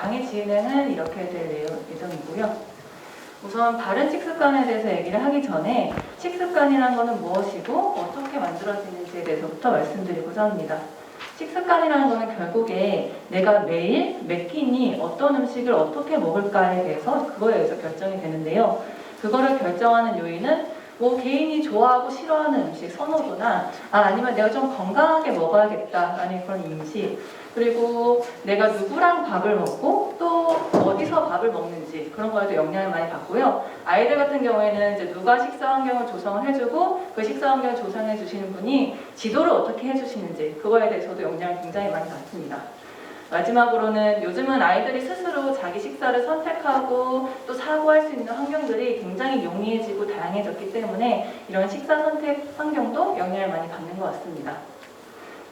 강의 진행은 이렇게 될 예정이고요. 우선 바른 식습관에 대해서 얘기를 하기 전에 식습관이라는 것은 무엇이고 어떻게 만들어지는지에 대해서부터 말씀드리고자 합니다. 식습관이라는 것은 결국에 내가 매일 몇 끼니 어떤 음식을 어떻게 먹을까에 대해서 그거에 의해서 결정이 되는데요. 그거를 결정하는 요인은 뭐 개인이 좋아하고 싫어하는 음식 선호도나 아, 아니면 내가 좀 건강하게 먹어야겠다 라는 그런 인식 그리고 내가 누구랑 밥을 먹고 또 어디서 밥을 먹는지 그런 거에도 영향을 많이 받고요. 아이들 같은 경우에는 이제 누가 식사 환경을 조성을 해주고 그 식사 환경을 조성해 주시는 분이 지도를 어떻게 해주시는지 그거에 대해서도 영향을 굉장히 많이 받습니다. 마지막으로는 요즘은 아이들이 스스로 자기 식사를 선택하고 또 사고할 수 있는 환경들이 굉장히 용이해지고 다양해졌기 때문에 이런 식사 선택 환경도 영향을 많이 받는 것 같습니다.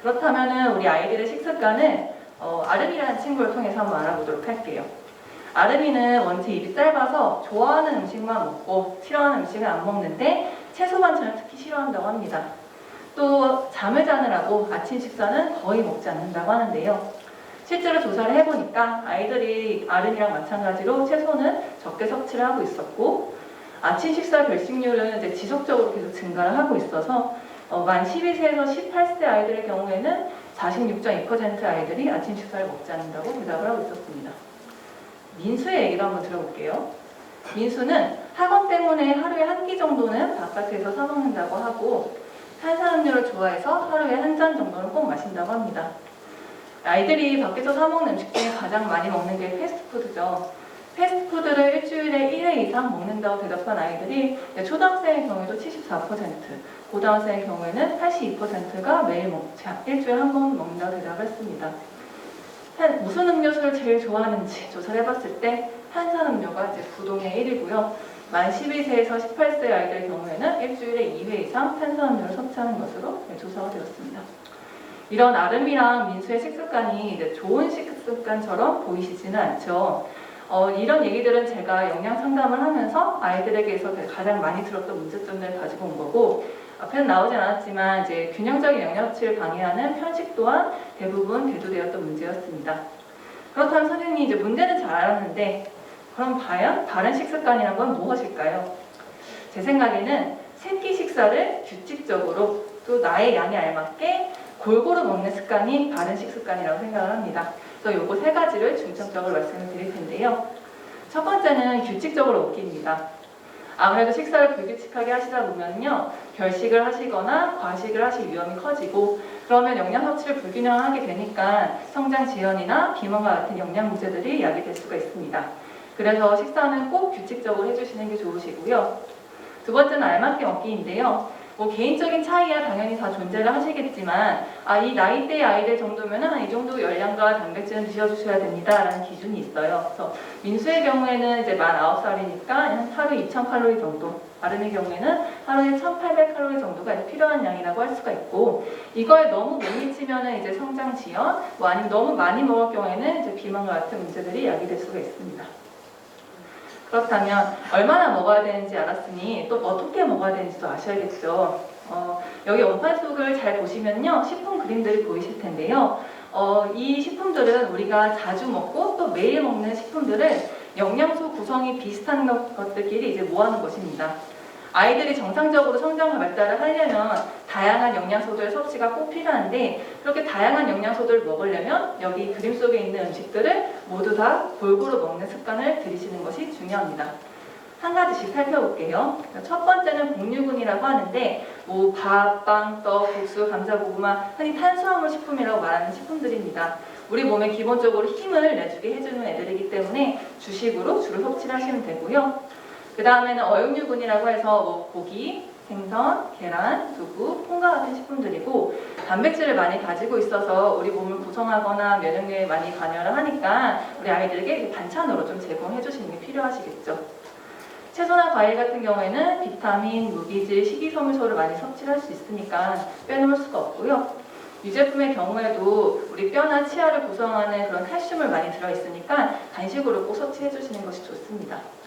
그렇다면 우리 아이들의 식습관을 어, 아름이라는 친구를 통해서 한번 알아보도록 할게요. 아름이는 원체 입이 짧아서 좋아하는 음식만 먹고 싫어하는 음식을 안 먹는데 채소 반찬을 특히 싫어한다고 합니다. 또 잠을 자느라고 아침 식사는 거의 먹지 않는다고 하는데요. 실제로 조사를 해보니까 아이들이 아름이랑 마찬가지로 채소는 적게 섭취를 하고 있었고 아침 식사 결식률은 이제 지속적으로 계속 증가를 하고 있어서 어, 만 12세에서 18세 아이들의 경우에는 46.2% 아이들이 아침 식사를 먹지 않는다고 대답을 하고 있었습니다. 민수의 얘기도 한번 들어볼게요. 민수는 학원 때문에 하루에 한 끼 정도는 바깥에서 사 먹는다고 하고 탄산음료를 좋아해서 하루에 한 잔 정도는 꼭 마신다고 합니다. 아이들이 밖에서 사 먹는 음식 중에 가장 많이 먹는 게 패스트푸드죠. 패스트푸드를 일주일에 1회 이상 먹는다고 대답한 아이들이 초등학생의 경우에도 74%, 고등학생의 경우에는 82%가 매일 먹지 일주일에 한 번 먹는다고 대답을 했습니다. 한- 무슨 음료수를 제일 좋아하는지 조사를 해봤을 때 탄산 음료가 이제 부동의 1위고요. 만 12세에서 18세 아이들 경우에는 일주일에 2회 이상 탄산음료를 섭취하는 것으로 네, 조사가 되었습니다. 이런 아름이랑 민수의 식습관이 좋은 식습관처럼 보이시지는 않죠. 어, 이런 얘기들은 제가 영양 상담을 하면서 아이들에게서 가장 많이 들었던 문제점들을 가지고 온 거고 앞에는 나오진 않았지만 이제 균형적인 영양 섭취를 방해하는 편식 또한 대부분 대두되었던 문제였습니다. 그렇다면 선생님이 이제 문제는 잘 알았는데 그럼 과연 바른 식습관이란 건 무엇일까요? 제 생각에는 세끼 식사를 규칙적으로 또 나의 양에 알맞게 골고루 먹는 습관이 바른 식습관이라고 생각을 합니다. 그래서 요거 세 가지를 중점적으로 말씀을 드릴 텐데요. 첫 번째는 규칙적으로 먹기입니다. 아무래도 식사를 불규칙하게 하시다 보면요. 결식을 하시거나 과식을 하실 위험이 커지고 그러면 영양 섭취를 불균형하게 되니까 성장 지연이나 비만과 같은 영양 문제들이 야기될 수가 있습니다. 그래서 식사는 꼭 규칙적으로 해주시는 게 좋으시고요. 두 번째는 알맞게 먹기인데요. 뭐 개인적인 차이야 당연히 다 존재를 하시겠지만 아 이 나이대 아이들 정도면은 한이 정도 열량과 단백질은 드셔주셔야 됩니다라는 기준이 있어요. 그래서 민수의 경우에는 이제 만 9살이니까 한 하루 2,000 칼로리 정도, 아름의 경우에는 하루에 1,800 칼로리 정도가 이제 필요한 양이라고 할 수가 있고 이거에 너무 못 미치면은 이제 성장 지연, 뭐 아니면 너무 많이 먹을 경우에는 이제 비만과 같은 문제들이 야기될 수가 있습니다. 그렇다면 얼마나 먹어야 되는지 알았으니 또 어떻게 먹어야 되는지도 아셔야겠죠. 어, 여기 원판 속을 잘 보시면요. 식품 그림들이 보이실 텐데요. 어, 이 식품들은 우리가 자주 먹고 또 매일 먹는 식품들을 영양소 구성이 비슷한 것- 것들끼리 이제 모아놓은 것입니다. 아이들이 정상적으로 성장과 발달을 하려면 다양한 영양소들의 섭취가 꼭 필요한데 그렇게 다양한 영양소들을 먹으려면 여기 그림 속에 있는 음식들을 모두 다 골고루 먹는 습관을 들이시는 것이 중요합니다. 한 가지씩 살펴볼게요. 첫 번째는 복류군이라고 하는데 뭐 밥, 빵, 떡, 국수, 감자, 고구마 흔히 탄수화물 식품이라고 말하는 식품들입니다. 우리 몸에 기본적으로 힘을 내주게 해주는 애들이기 때문에 주식으로 주로 섭취를 하시면 되고요. 그 다음에는 어육류군이라고 해서 뭐 고기, 생선, 계란, 두부, 콩과 같은 식품들이고 단백질을 많이 가지고 있어서 우리 몸을 구성하거나 면역력에 많이 관여를 하니까 우리 아이들에게 반찬으로 좀 제공해 주시는 게 필요하시겠죠. 채소나 과일 같은 경우에는 비타민, 무기질, 식이섬유소를 많이 섭취를 할 수 있으니까 빼놓을 수가 없고요. 유제품의 경우에도 우리 뼈나 치아를 구성하는 그런 칼슘을 많이 들어있으니까 간식으로 꼭 섭취해 주시는 것이 좋습니다.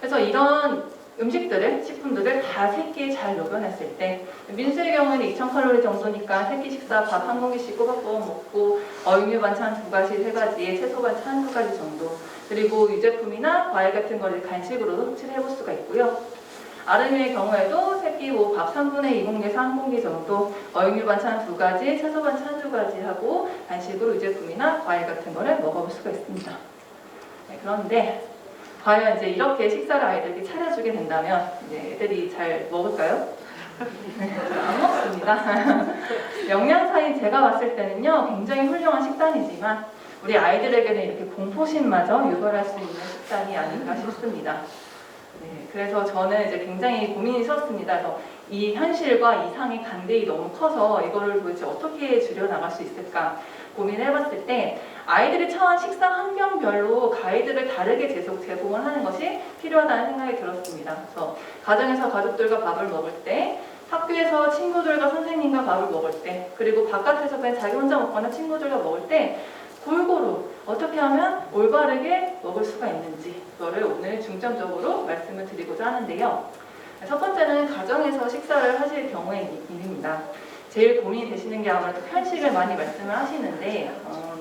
그래서 이런 음식들을, 식품들을 다세끼잘 녹여냈을 때 민수의 경우에는 2,000칼로리 정도니까 세끼 식사 밥 한 공기씩 꼬박꼬박 먹고 어육류 반찬 두 가지, 세 가지에 채소 반찬 한두 가지 정도 그리고 유제품이나 과일 같은 거를 간식으로도 섭취를 해볼 수가 있고요. 아르미의 경우에도 새끼 뭐밥 3분의 2 공기에서 한 공기 정도, 어육류 반찬 두 가지, 채소 반찬 한두 가지 하고 간식으로 유제품이나 과일 같은 거를 먹어볼 수가 있습니다. 네, 그런데 과연 이제 이렇게 식사를 아이들에게 차려주게 된다면 이제 애들이 잘 먹을까요? 안 먹습니다. 영양사인 제가 봤을 때는요 굉장히 훌륭한 식단이지만 우리 아이들에게는 이렇게 공포심마저 유발할 수 있는 식단이 아닌가 싶습니다. 네, 그래서 저는 이제 굉장히 고민이 섰습니다. 그래서 이 현실과 이상의 간대이 너무 커서 이거를 도대체 어떻게 줄여나갈 수 있을까 고민을 해봤을 때 아이들이 처한 식사 환경별로 가이드를 다르게 제속 제공을 하는 것이 필요하다는 생각이 들었습니다. 그래서 가정에서 가족들과 밥을 먹을 때 학교에서 친구들과 선생님과 밥을 먹을 때 그리고 바깥에서 그냥 자기 혼자 먹거나 친구들과 먹을 때 골고루 어떻게 하면 올바르게 먹을 수가 있는지 그거를 오늘 중점적으로 말씀을 드리고자 하는데요. 첫 번째는 가정에서 식사를 하실 경우의 일입니다. 제일 고민이 되시는 게 아무래도 편식을 많이 말씀을 하시는데 어,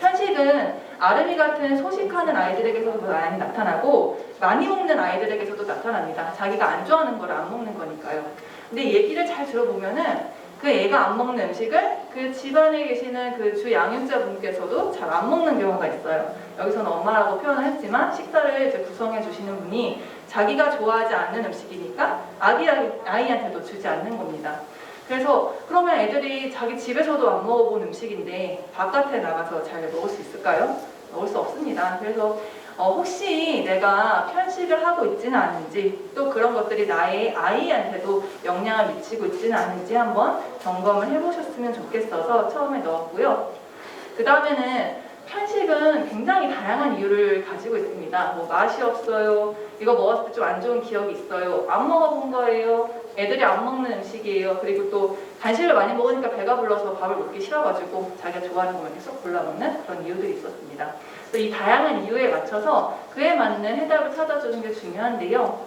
편식은 아름이 같은 소식하는 아이들에게서도 많이 나타나고 많이 먹는 아이들에게서도 나타납니다. 자기가 안 좋아하는 걸 안 먹는 거니까요. 근데 얘기를 잘 들어보면은 그 애가 안 먹는 음식을 그 집안에 계시는 그 주 양육자 분께서도 잘 안 먹는 경우가 있어요. 여기서는 엄마라고 표현을 했지만 식사를 이제 구성해 주시는 분이 자기가 좋아하지 않는 음식이니까 아기 아이한테도 주지 않는 겁니다. 그래서 그러면 애들이 자기 집에서도 안 먹어본 음식인데 바깥에 나가서 잘 먹을 수 있을까요? 먹을 수 없습니다. 그래서 어, 혹시 내가 편식을 하고 있지는 않은지 또 그런 것들이 나의 아이한테도 영향을 미치고 있지는 않은지 한번 점검을 해보셨으면 좋겠어서 처음에 넣었고요. 그 다음에는 편식은 굉장히 다양한 이유를 가지고 있습니다. 뭐 맛이 없어요. 이거 먹었을 때 좀 안 좋은 기억이 있어요. 안 먹어본 거예요. 애들이 안 먹는 음식이에요. 그리고 또 간식을 많이 먹으니까 배가 불러서 밥을 먹기 싫어가지고 자기가 좋아하는 것만 계속 골라 먹는 그런 이유들이 있었습니다. 또이 다양한 이유에 맞춰서 그에 맞는 해답을 찾아주는 게 중요한데요.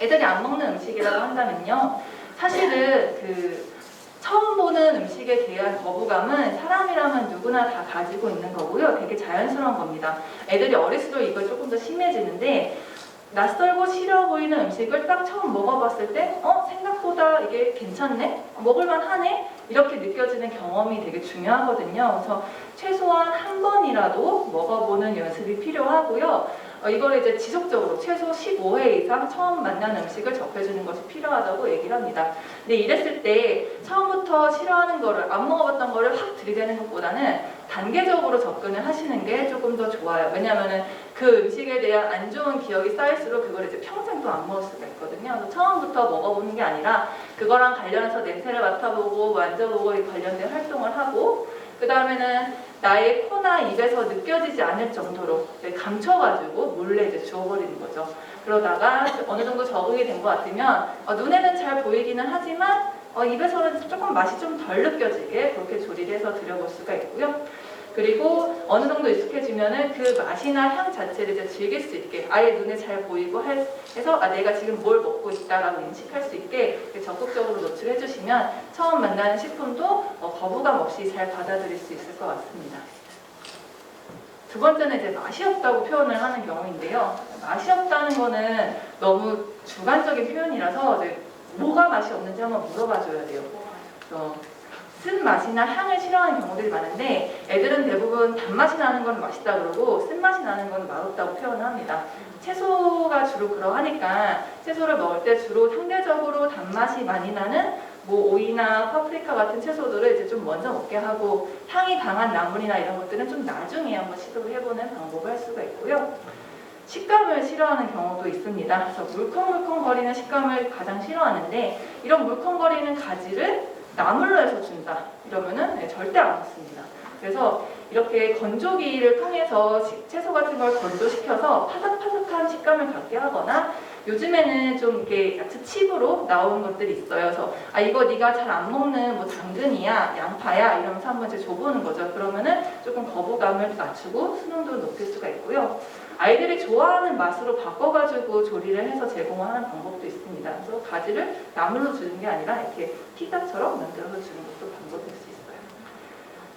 애들이 안 먹는 음식이라고 한다면요. 사실은 그 처음 보는 음식에 대한 거부감은 사람이라면 누구나 다 가지고 있는 거고요. 되게 자연스러운 겁니다. 애들이 어릴수록 이걸 조금 더 심해지는데 낯설고 싫어 보이는 음식을 딱 처음 먹어봤을 때, 어, 생각보다 이게 괜찮네? 먹을만 하네? 이렇게 느껴지는 경험이 되게 중요하거든요. 그래서 최소한 한 번이라도 먹어보는 연습이 필요하고요. 어, 이걸 이제 지속적으로 최소 15회 이상 처음 만난 음식을 접해주는 것이 필요하다고 얘기를 합니다. 근데 이랬을 때 처음부터 싫어하는 거를 안 먹어봤던 거를 확 들이대는 것보다는 단계적으로 접근을 하시는 게 조금 더 좋아요. 왜냐하면은 그 음식에 대한 안 좋은 기억이 쌓일수록 그걸 이제 평생 또안 먹을 수가 있거든요. 그래서 처음부터 먹어보는 게 아니라 그거랑 관련해서 냄새를 맡아보고 만져보고 관련된 활동을 하고 그 다음에는 나의 코나 입에서 느껴지지 않을 정도로 감춰가지고 몰래 이제 주워버리는 거죠. 그러다가 어느 정도 적응이 된 것 같으면 어, 눈에는 잘 보이기는 하지만 어, 입에서는 조금 맛이 좀 덜 느껴지게 그렇게 조리를 해서 드려볼 수가 있고요. 그리고 어느 정도 익숙해지면은 그 맛이나 향 자체를 이제 즐길 수 있게 아예 눈에 잘 보이고 해- 해서 아 내가 지금 뭘 먹고 있다라고 인식할 수 있게 적극적으로 노출해 주시면 처음 만나는 식품도 어, 거부감 없이 잘 받아들일 수 있을 것 같습니다. 두 번째는 이제 맛이 없다고 표현을 하는 경우인데요. 맛이 없다는 거는 너무 주관적인 표현이라서 이제 뭐가 맛이 없는지 한번 물어봐 줘야 돼요. 그래서 쓴 맛이나 향을 싫어하는 경우들이 많은데 애들은 대부분 단맛이 나는 건 맛있다 그러고 쓴맛이 나는 건 맛없다고 표현을 합니다. 채소가 주로 그러하니까 채소를 먹을 때 주로 상대적으로 단맛이 많이 나는 뭐 오이나 파프리카 같은 채소들을 이제 좀 먼저 먹게 하고 향이 강한 나물이나 이런 것들은 좀 나중에 한번 시도를 해보는 방법을 할 수가 있고요. 식감을 싫어하는 경우도 있습니다. 그래서 물컹물컹거리는 식감을 가장 싫어하는데 이런 물컹거리는 가지를 나물로 해서 준다 이러면은 네, 절대 안 먹습니다. 그래서 이렇게 건조기를 통해서 시- 채소 같은 걸 건조시켜서 파삭파삭한 식감을 갖게 하거나 요즘에는 좀 이렇게 야채 칩으로 나오는 것들이 있어요. 그래서 아 이거 네가 잘 안 먹는 뭐 당근이야, 양파야 이러면서 한번 이제 줘보는 거죠. 그러면은 조금 거부감을 낮추고 수능도를 높일 수가 있고요. 아이들이 좋아하는 맛으로 바꿔가지고 조리를 해서 제공을 하는 방법도 있습니다. 가지를 나물로 주는 게 아니라 이렇게 피자처럼 만들어서 주는 것도 방법일 수 있어요.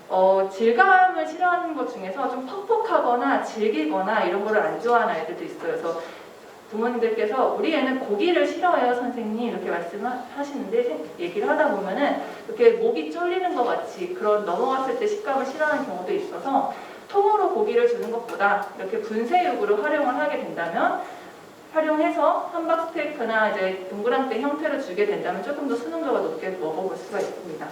어, 질감을 싫어하는 것 중에서 좀 퍽퍽하거나 질기거나 이런 거를 안 좋아하는 아이들도 있어요. 그래서 부모님들께서 우리 애는 고기를 싫어해요 선생님 이렇게 말씀하시는데 얘기를 하다 보면은 이렇게 목이 쫄리는 것 같이 그런 넘어갔을 때 식감을 싫어하는 경우도 있어서 통으로 고기를 주는 것보다 이렇게 분쇄육으로 활용을 하게 된다면 활용해서 함박 스테이크나 이제 동그랑땡 형태로 주게 된다면 조금 더 수능도가 높게 먹어볼 수가 있습니다.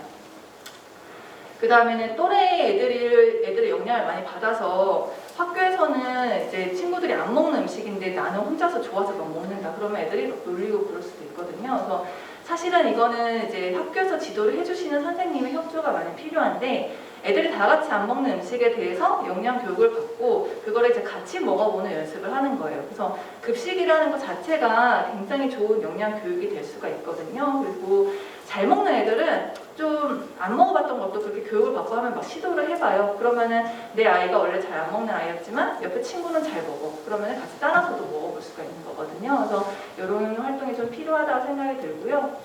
그 다음에는 또래 애들이 애들의 영향을 많이 받아서 학교에서는 이제 친구들이 안 먹는 음식인데 나는 혼자서 좋아서 막 먹는다. 그러면 애들이 막 놀리고 그럴 수도 있거든요. 그래서 사실은 이거는 이제 학교에서 지도를 해주시는 선생님의 협조가 많이 필요한데 애들이 다 같이 안 먹는 음식에 대해서 영양 교육을 받고 그거를 이제 같이 먹어보는 연습을 하는 거예요. 그래서 급식이라는 것 자체가 굉장히 좋은 영양 교육이 될 수가 있거든요. 그리고 잘 먹는 애들은 좀 안 먹어봤던 것도 그렇게 교육을 받고 하면 막 시도를 해봐요. 그러면은 내 아이가 원래 잘 안 먹는 아이였지만 옆에 친구는 잘 먹어. 그러면 같이 따라서도 먹어볼 수가 있는 거거든요. 그래서 이런 활동이 좀 필요하다고 생각이 들고요.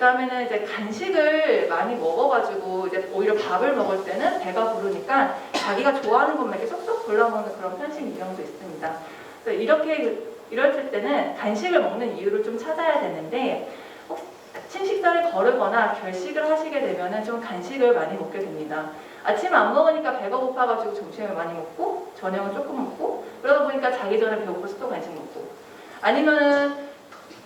그다음에는 이제 간식을 많이 먹어가지고 이제 오히려 밥을 먹을 때는 배가 부르니까 자기가 좋아하는 것만 이렇게 쏙쏙 골라먹는 그런 편식 유형도 있습니다. 그래서 이렇게 이럴 때는 간식을 먹는 이유를 좀 찾아야 되는데 혹 아침 식사를 거르거나 결식을 하시게 되면은 좀 간식을 많이 먹게 됩니다. 아침 안 먹으니까 배가 고파가지고 점심에 많이 먹고 저녁은 조금 먹고 그러다 보니까 자기 전에 배고파서 또 간식 먹고 아니면은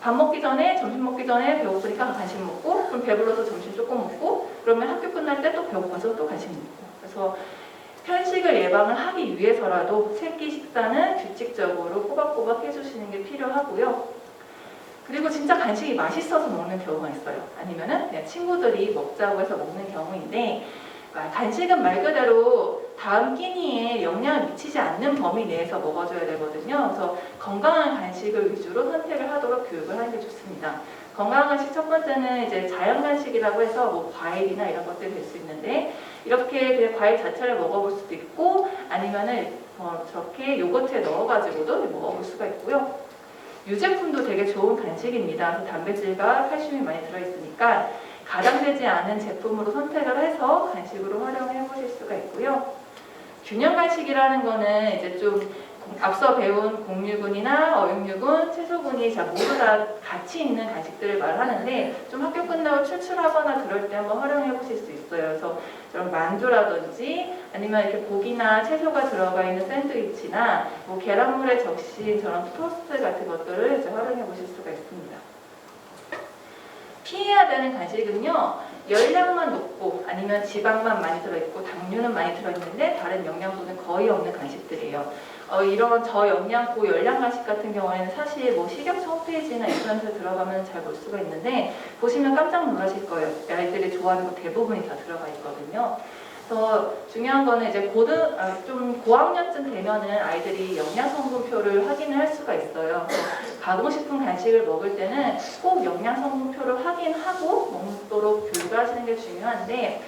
밥 먹기 전에 점심 먹기 전에 배고프니까 간식 먹고 그럼 배불러서 점심 조금 먹고 그러면 학교 끝날 때 또 배고파서 또 간식 먹고 그래서 편식을 예방을 하기 위해서라도 새끼 식사는 규칙적으로 꼬박꼬박 해주시는 게 필요하고요. 그리고 진짜 간식이 맛있어서 먹는 경우가 있어요. 아니면은 그냥 친구들이 먹자고 해서 먹는 경우인데 아, 간식은 말 그대로 다음 끼니에 영향을 미치지 않는 범위 내에서 먹어줘야 되거든요. 그래서 건강한 간식을 위주로 선택을 하도록 교육을 하는 게 좋습니다. 건강한 간식 첫 번째는 이제 자연 간식이라고 해서 뭐 과일이나 이런 것들이 될 수 있는데 이렇게 그냥 과일 자체를 먹어볼 수도 있고 아니면은 어, 저렇게 요거트에 넣어가지고도 먹어볼 수가 있고요. 유제품도 되게 좋은 간식입니다. 단백질과 칼슘이 많이 들어있으니까 가당되지 않은 제품으로 선택을 해서 간식으로 활용해 보실 수가 있고요. 균형 간식이라는 거는 이제 좀 앞서 배운 곡류군이나 어육류군, 채소군이 자 모두 다 같이 있는 간식들을 말하는데 좀 학교 끝나고 출출하거나 그럴 때 한번 활용해 보실 수 있어요. 그래서 이런 만두라든지 아니면 이렇게 고기나 채소가 들어가 있는 샌드위치나 뭐 계란물에 적신 저런 토스트 같은 것들을 이제 활용해 보실 수가 있습니다. 피해야 되는 간식은요 열량만 높고 아니면 지방만 많이 들어있고 당류는 많이 들어있는데 다른 영양소는 거의 없는 간식들이에요. 어, 이런 저영양 고열량 간식 같은 경우에는 사실 뭐 식약처 홈페이지나 인터넷에 들어가면 잘 볼 수가 있는데 보시면 깜짝 놀라실 거예요. 아이들이 좋아하는 거 대부분이 다 들어가 있거든요. 그래서 중요한 거는 이제 고등 아, 좀 고학년쯤 되면은 아이들이 영양 성분표를 확인을 할 수가 있어요. 가공식품 간식을 먹을 때는 꼭 영양 성분표를 확인하고 먹도록 교육을 하시는 게 중요한데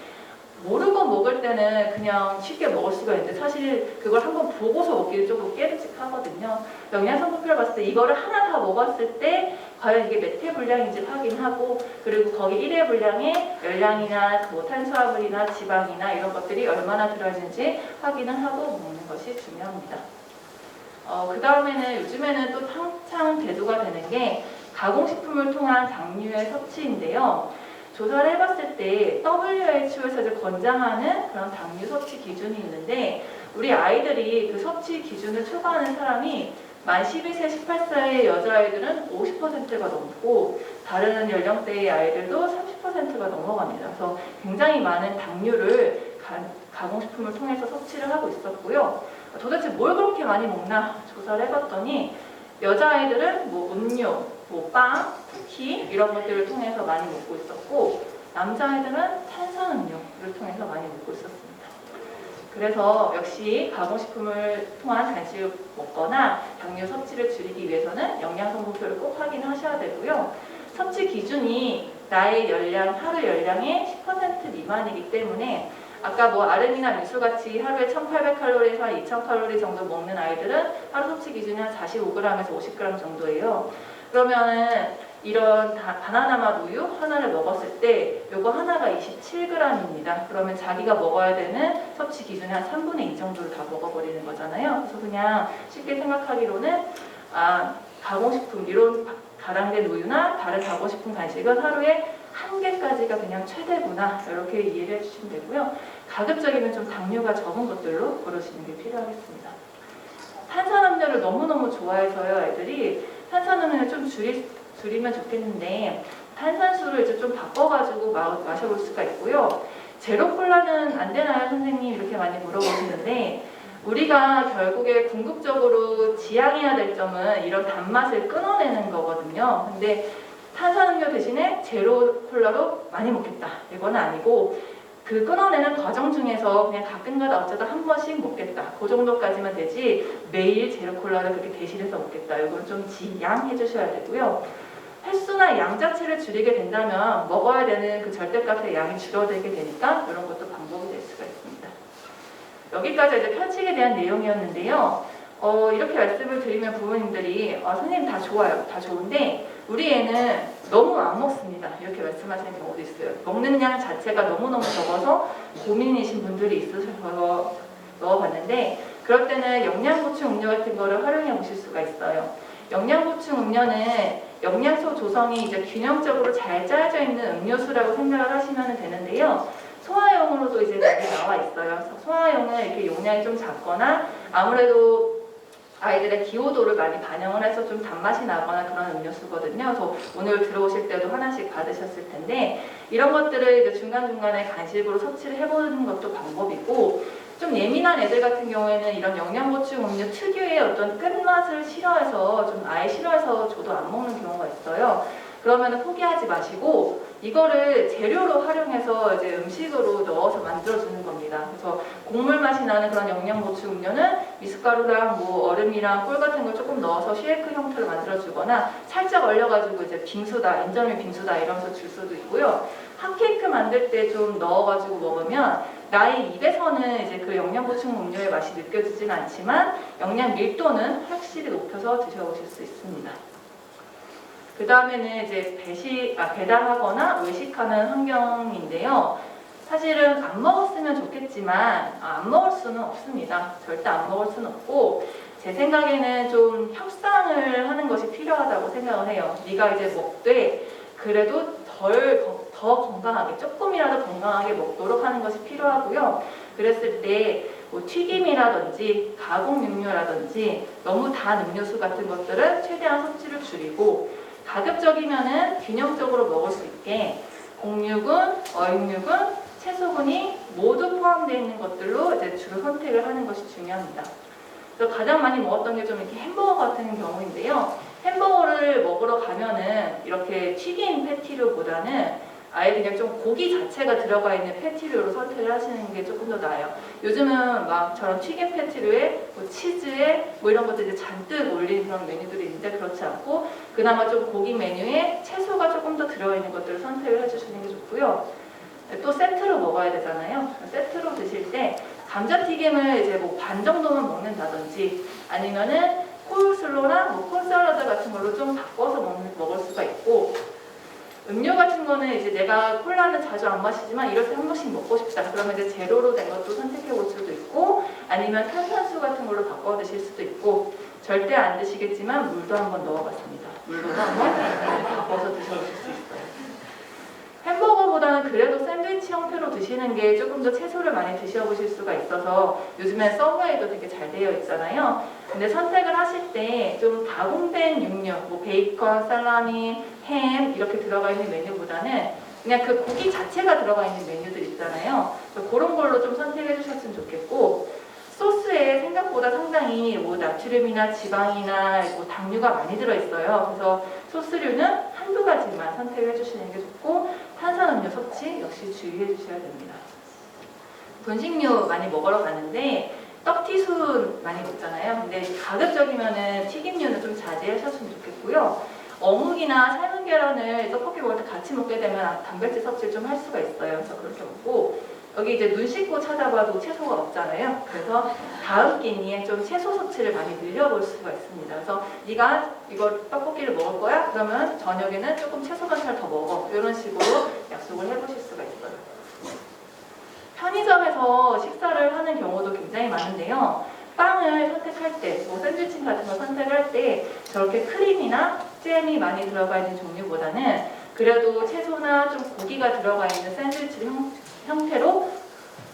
모르고 먹을 때는 그냥 쉽게 먹을 수가 있는데 사실 그걸 한번 보고서 먹기는 조금 깨름직하거든요. 영양 성분표를 봤을 때 이거를 하나 다 먹었을 때 과연 이게 몇 회 분량인지 확인하고 그리고 거기 1회 분량에 열량이나 뭐 탄수화물이나 지방이나 이런 것들이 얼마나 들어있는지 확인을 하고 먹는 것이 중요합니다. 어, 그 다음에는 요즘에는 또 한창 대두가 되는 게 가공식품을 통한 당류의 섭취인데요. 조사를 해봤을 때 WHO에서 권장하는 그런 당류 섭취 기준이 있는데 우리 아이들이 그 섭취 기준을 초과하는 사람이 만 12세, 18세의 여자아이들은 50%가 넘고 다른 연령대의 아이들도 30%가 넘어갑니다. 그래서 굉장히 많은 당류를 가, 가공식품을 통해서 섭취를 하고 있었고요. 도대체 뭘 그렇게 많이 먹나 조사를 해봤더니 여자아이들은 뭐 음료, 뭐 빵, 쿠키 이런 것들을 통해서 많이 먹고 있었고 남자아이들은 탄산음료를 통해서 많이 먹고 있었습니다. 그래서 역시 가공식품을 통한 간식을 먹거나 당류 섭취를 줄이기 위해서는 영양 성분표를 꼭 확인하셔야 되고요. 섭취 기준이 나의 열량, 하루 열량의 10% 미만이기 때문에 아까 뭐 아름이나 미술 같이 하루에 1,800칼로리에서 한 2,000칼로리 정도 먹는 아이들은 하루 섭취 기준이 한 45g에서 50g 정도예요. 그러면은 이런 다- 바나나 맛 우유 하나를 먹었을 때 요거 하나가 27g입니다. 그러면 자기가 먹어야 되는 섭취 기준의 한 3분의 2 정도를 다 먹어버리는 거잖아요. 그래서 그냥 쉽게 생각하기로는 아 가공식품 이런 바- 가랑된 우유나 다른 가공식품 간식은 하루에 한 개까지가 그냥 최대구나 이렇게 이해를 해주시면 되고요. 가급적이면 좀 당류가 적은 것들로 고르시는 게 필요하겠습니다. 탄산음료를 너무너무 좋아해서요, 애들이 탄산음료를 좀 줄이, 줄이면 좋겠는데 탄산수를 이제 좀 바꿔가지고 마, 마셔볼 수가 있고요. 제로 콜라는 안 되나요, 선생님? 이렇게 많이 물어보시는데 우리가 결국에 궁극적으로 지향해야 될 점은 이런 단맛을 끊어내는 거거든요. 근데 탄산음료 대신에 제로 콜라로 많이 먹겠다. 이건 아니고 그 끊어내는 과정 중에서 그냥 가끔가다 어쩌다 한 번씩 먹겠다. 그 정도까지만 되지 매일 제로 콜라를 그렇게 대신해서 먹겠다. 이건 좀 지양해 주셔야 되고요. 횟수나 양 자체를 줄이게 된다면 먹어야 되는 그 절대값의 양이 줄어들게 되니까 이런 것도 방법이 될 수가 있습니다. 여기까지 이제 편식에 대한 내용이었는데요. 어, 이렇게 말씀을 드리면 부모님들이 아, 선생님 다 좋아요. 다 좋은데 우리 애는 너무 안 먹습니다. 이렇게 말씀하시는 경우도 있어요. 먹는 양 자체가 너무너무 적어서 고민이신 분들이 있으셔서 넣어봤는데 그럴 때는 영양보충 음료 같은 거를 활용해 보실 수가 있어요. 영양보충 음료는 영양소 조성이 이제 균형적으로 잘 짜여져 있는 음료수라고 생각을 하시면 되는데요. 소화용으로도 이제 많이 나와 있어요. 소화용은 이렇게 용량이 좀 작거나 아무래도 아이들의 기호도를 많이 반영을 해서 좀 단맛이 나거나 그런 음료수거든요. 그래서 오늘 들어오실 때도 하나씩 받으셨을 텐데 이런 것들을 이제 중간중간에 간식으로 섭취를 해보는 것도 방법이고 좀 예민한 애들 같은 경우에는 이런 영양보충 음료 특유의 어떤 끝맛을 싫어해서 좀 아예 싫어해서 저도 안 먹는 경우가 있어요. 그러면 포기하지 마시고 이거를 재료로 활용해서 이제 음식으로 넣어서 만들어주는 겁니다. 그래서 곡물 맛이 나는 그런 영양 보충 음료는 미숫가루랑 뭐 얼음이랑 꿀 같은 걸 조금 넣어서 쉐이크 형태로 만들어주거나 살짝 얼려가지고 이제 빙수다, 인절미 빙수다 이러면서 줄 수도 있고요. 핫케이크 만들 때 좀 넣어가지고 먹으면 나의 입에서는 이제 그 영양 보충 음료의 맛이 느껴지진 않지만 영양 밀도는 확실히 높여서 드셔보실 수 있습니다. 그 다음에는 이제 배식, 아, 배달하거나 외식하는 환경인데요. 사실은 안 먹었으면 좋겠지만 아, 안 먹을 수는 없습니다. 절대 안 먹을 수는 없고 제 생각에는 좀 협상을 하는 것이 필요하다고 생각을 해요. 네가 이제 먹되 그래도 덜, 거- 더 건강하게 조금이라도 건강하게 먹도록 하는 것이 필요하고요. 그랬을 때 뭐 튀김이라든지 가공 육류라든지 너무 단 음료수 같은 것들은 최대한 섭취를 줄이고 가급적이면은 균형적으로 먹을 수 있게 공육은, 어육육은, 채소군이 모두 포함되어 있는 것들로 이제 주로 선택을 하는 것이 중요합니다. 그래서 가장 많이 먹었던 게 좀 이렇게 햄버거 같은 경우인데요. 햄버거를 먹으러 가면은 이렇게 튀긴 패티류보다는 아예 그냥 좀 고기 자체가 들어가 있는 패티류로 선택을 하시는 게 조금 더 나아요. 요즘은 막 저런 튀긴 패티류에 뭐 치즈에 뭐 이런 것들 이제 잔뜩 올린 그런 메뉴들이 있는데 그렇지 않고 그나마 좀 고기 메뉴에 채소가 조금 더 들어있는 것들을 선택을 해주시는 게 좋고요. 또 세트로 먹어야 되잖아요. 세트로 드실 때 감자튀김을 이제 뭐 반 정도만 먹는다든지 아니면은 콜슬로나 뭐 콜샐러드 같은 걸로 좀 바꿔서 먹는, 먹을 수가 있고 음료 같은 거는 이제 내가 콜라는 자주 안 마시지만 이럴 때 한 번씩 먹고 싶다. 그러면 이제 제로로 된 것도 선택해 볼 수도 있고 아니면 탄산수 같은 걸로 바꿔 드실 수도 있고 절대 안 드시겠지만 물도 한번 넣어봤습니다. 물도 한번 바꿔서 드셔보실 수 있어요. 햄버거보다는 그래도 샌드위치 형태로 드시는 게 조금 더 채소를 많이 드셔보실 수가 있어서 요즘엔 서브웨이도 되게 잘 되어 있잖아요. 근데 선택을 하실 때 좀 가공된 육류, 뭐 베이컨, 살라미, 햄 이렇게 들어가 있는 메뉴보다는 그냥 그 고기 자체가 들어가 있는 메뉴들 있잖아요. 그런 걸로 좀 선택해 주셨으면 좋겠고 소스에 생각보다 상당히 뭐 나트륨이나 지방이나 뭐 당류가 많이 들어있어요. 그래서 소스류는 한두 가지만 선택해 주시는 게 좋고 탄산음료 섭취 역시 주의해 주셔야 됩니다. 분식류 많이 먹으러 가는데 떡튀순 많이 먹잖아요. 근데 가급적이면은 튀김류는 좀 자제하셨으면 좋겠고요. 어묵이나 삶은 계란을 떡볶이 먹을 때 같이 먹게 되면 단백질 섭취를 좀 할 수가 있어요. 그래서 그렇게 먹고 여기 이제 눈 씻고 찾아봐도 채소가 없잖아요. 그래서 다음 끼니에 좀 채소 섭취를 많이 늘려볼 수가 있습니다. 그래서 네가 이거 떡볶이를 먹을 거야? 그러면 저녁에는 조금 채소 반찬 더 먹어. 이런 식으로 약속을 해보실 수가 있어요. 편의점에서 식사를 하는 경우도 굉장히 많은데요. 빵을 선택할 때, 뭐 샌드위치 같은 거 선택할 때 저렇게 크림이나 잼이 많이 들어가 있는 종류보다는 그래도 채소나 좀 고기가 들어가 있는 샌드위치 형, 형태로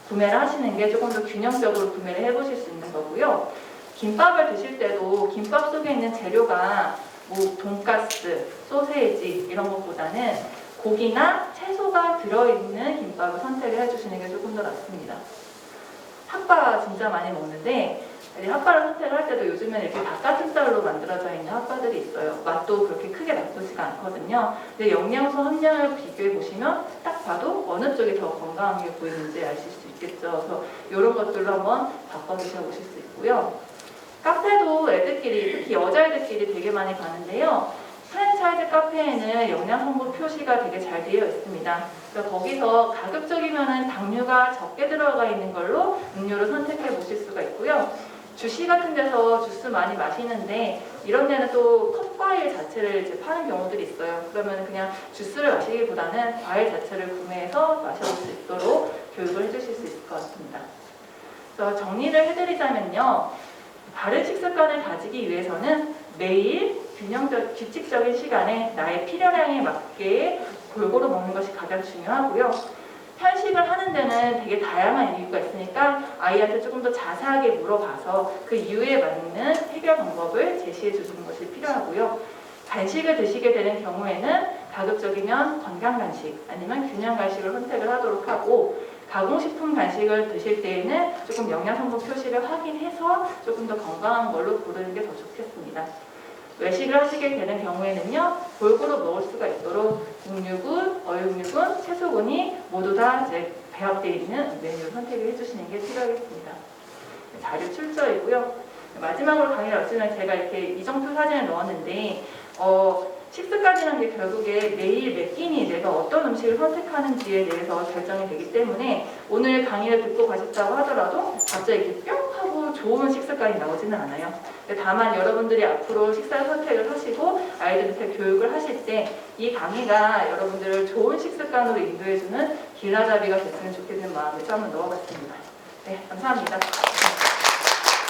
구매를 하시는 게 조금 더 균형적으로 구매를 해보실 수 있는 거고요. 김밥을 드실 때도 김밥 속에 있는 재료가 뭐 돈가스, 소세지 이런 것보다는 고기나 채소가 들어있는 김밥을 선택을 해주시는 게 조금 더 낫습니다. 핫바 진짜 많이 먹는데 이 핫바를 선택을 할 때도 요즘엔 이렇게 닭가슴살로 만들어져 있는 핫바들이 있어요. 맛도 그렇게 크게 나쁘지가 않거든요. 근데 영양소 함량을 비교해 보시면 딱 봐도 어느 쪽이 더 건강하게 보이는지 아실 수 있겠죠. 그래서 이런 것들로 한번 바꿔 드셔보실 수 있고요. 카페도 애들끼리 특히 여자애들끼리 되게 많이 가는데요. 프랜차이즈 카페에는 영양 성분 표시가 되게 잘 되어 있습니다. 그래서 거기서 가급적이면은 당류가 적게 들어가 있는 걸로 음료를 선택해 보실 수가 있고요. 주시 같은 데서 주스 많이 마시는데 이런 데는 또 컵과일 자체를 이제 파는 경우들이 있어요. 그러면 그냥 주스를 마시기보다는 과일 자체를 구매해서 마셔볼 수 있도록 교육을 해주실 수 있을 것 같습니다. 그래서 정리를 해드리자면요. 바른 식습관을 가지기 위해서는 매일 균형적, 규칙적인 시간에 나의 필요량에 맞게 골고루 먹는 것이 가장 중요하고요. 편식을 하는 데는 되게 다양한 이유가 있으니까 아이한테 조금 더 자세하게 물어봐서 그 이유에 맞는 해결 방법을 제시해 주시는 것이 필요하고요. 간식을 드시게 되는 경우에는 가급적이면 건강 간식 아니면 균형 간식을 선택을 하도록 하고 가공식품 간식을 드실 때에는 조금 영양 성분 표시를 확인해서 조금 더 건강한 걸로 고르는 게 더 좋겠습니다. 외식을 하시게 되는 경우에는요 골고루 먹을 수가 있도록 육류군, 어육류군, 채소군이 모두 다 이제 배합되어 있는 메뉴를 선택을 해주시는 게 필요하겠습니다. 자료 출처이고요. 마지막으로 강의를 마치면 제가 이렇게 이정표 사진을 넣었는데 어, 식습관이라는 게 결국에 매일 몇 끼니 내가 어떤 음식을 선택하는지에 대해서 결정이 되기 때문에 오늘 강의를 듣고 가셨다고 하더라도 갑자기 뿅 하고 좋은 식습관이 나오지는 않아요. 다만 여러분들이 앞으로 식사 선택을 하시고 아이들한테 교육을 하실 때 이 강의가 여러분들을 좋은 식습관으로 인도해주는 길라잡이가 됐으면 좋겠는 마음에서 한번 넣어봤습니다. 네, 감사합니다.